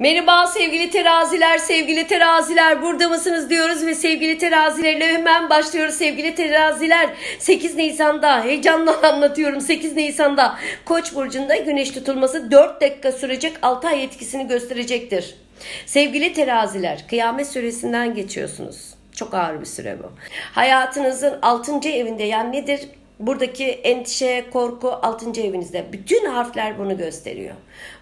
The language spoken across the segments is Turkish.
Merhaba sevgili teraziler, sevgili teraziler burada mısınız diyoruz ve sevgili terazilerle hemen başlıyoruz sevgili teraziler. 8 Nisan'da heyecanla anlatıyorum 8 Nisan'da Koç burcunda güneş tutulması 4 dakika sürecek 6 ay etkisini gösterecektir. Sevgili teraziler kıyamet süresinden geçiyorsunuz. Çok ağır bir süre bu. Hayatınızın 6. evinde yani nedir? Buradaki endişe, korku 6. evinizde. Bütün harfler bunu gösteriyor.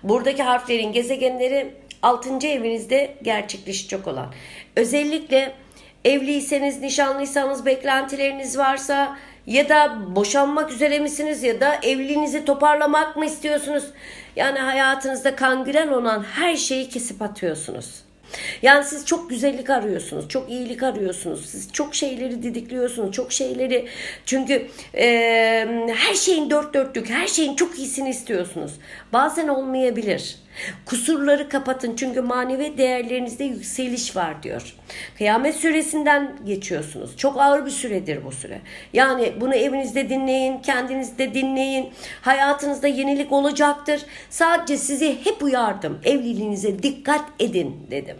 Buradaki harflerin gezegenleri 6. evinizde gerçekleşecek olan. Özellikle evliyseniz, nişanlıysanız, beklentileriniz varsa ya da boşanmak üzere misiniz ya da evliliğinizi toparlamak mı istiyorsunuz? Yani hayatınızda kangren olan her şeyi kesip atıyorsunuz. Yani siz çok güzellik arıyorsunuz, çok iyilik arıyorsunuz. Siz çok şeyleri didikliyorsunuz, çok şeyleri çünkü e, her şeyin dört dörtlük, her şeyin çok iyisini istiyorsunuz. Bazen olmayabilir. Kusurları kapatın çünkü manevi değerlerinizde yükseliş var diyor. Kıyamet süresinden geçiyorsunuz. Çok ağır bir süredir bu süre. Yani bunu evinizde dinleyin, kendinizde dinleyin. Hayatınızda yenilik olacaktır. Sadece sizi hep uyardım. Evliliğinize dikkat edin dedim.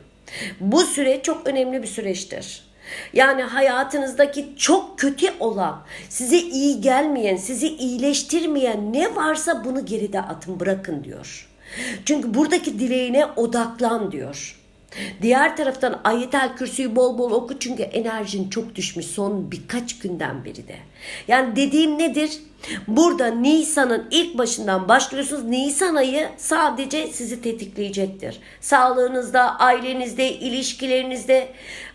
Bu süre çok önemli bir süreçtir. Yani hayatınızdaki çok kötü olan, size iyi gelmeyen, sizi iyileştirmeyen ne varsa bunu geride atın, bırakın diyor. Çünkü buradaki dileğine odaklan diyor. Diğer taraftan ayetel kürsüyü bol bol oku çünkü enerjin çok düşmüş son birkaç günden beri de. Yani dediğim nedir? Burada Nisan'ın ilk başından başlıyorsunuz. Nisan ayı sadece sizi tetikleyecektir. Sağlığınızda, ailenizde, ilişkilerinizde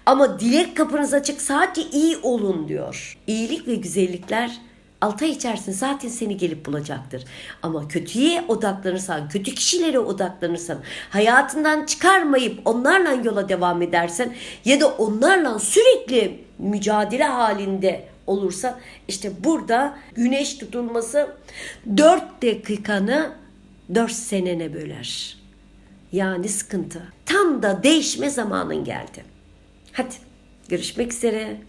ama dilek kapınız açık sadece iyi olun diyor. İyilik ve güzellikler 6 ay içerisinde zaten seni gelip bulacaktır. Ama kötüye odaklanırsan, kötü kişilere odaklanırsan, hayatından çıkarmayıp onlarla yola devam edersen ya da onlarla sürekli mücadele halinde olursa işte burada güneş tutulması 4 dakikanı 4 senene böler. Yani sıkıntı. Tam da değişme zamanın geldi. Hadi görüşmek üzere.